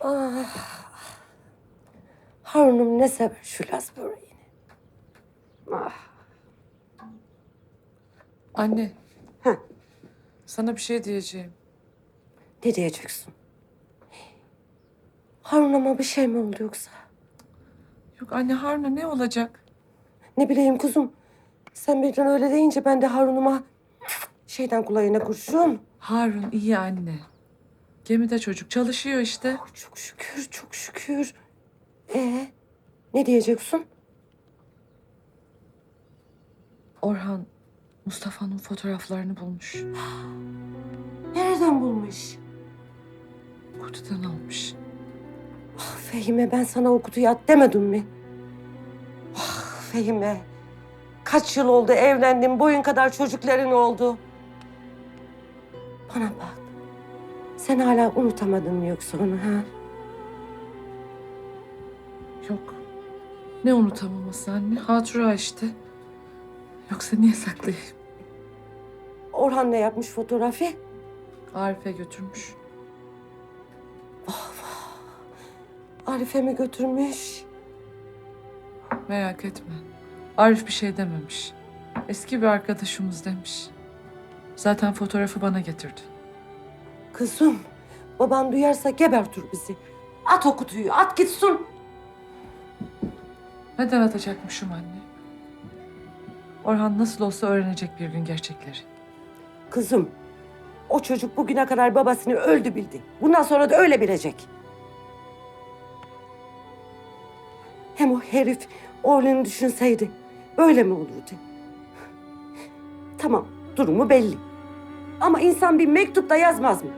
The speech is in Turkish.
Ah. Harun'um ne sever şu Laz böreğini. Ah. Anne. Heh. Sana bir şey diyeceğim. Ne diyeceksin? Harun'uma bir şey mi oldu yoksa? Yok anne Harun'a ne olacak? Ne bileyim kuzum. Sen birden öyle deyince ben de Harun'uma şeyden kulağına kurşun. Harun iyi anne. Gemide çocuk çalışıyor işte. Çok şükür, çok şükür. Ee, ne diyeceksin? Orhan Mustafa'nın fotoğraflarını bulmuş. Nereden bulmuş? Kutudan almış. Ah Fehime ben sana o kutuyu at demedim mi? Ah Fehime. Kaç yıl oldu evlendin, boyun kadar çocukların oldu. Bana bak. Sen hala unutamadın mı yoksa onu ha? Yok. Ne unutamaması anne? Hatıra işte. Yoksa niye saklayayım? Orhan ne yapmış fotoğrafı? Arif'e götürmüş. Arife mi götürmüş? Merak etme. Arif bir şey dememiş. Eski bir arkadaşımız demiş. Zaten fotoğrafı bana getirdi. Kızım, baban duyarsa gebertir bizi. At o kutuyu, at gitsin. Neden atacakmışım anne? Orhan nasıl olsa öğrenecek bir gün gerçekleri. Kızım, o çocuk bugüne kadar babasını öldü bildi. Bundan sonra da öyle bilecek. Hem o herif oğlunu düşünseydi böyle mi olurdu? Tamam, durumu belli. Ama insan bir mektupta yazmaz mı?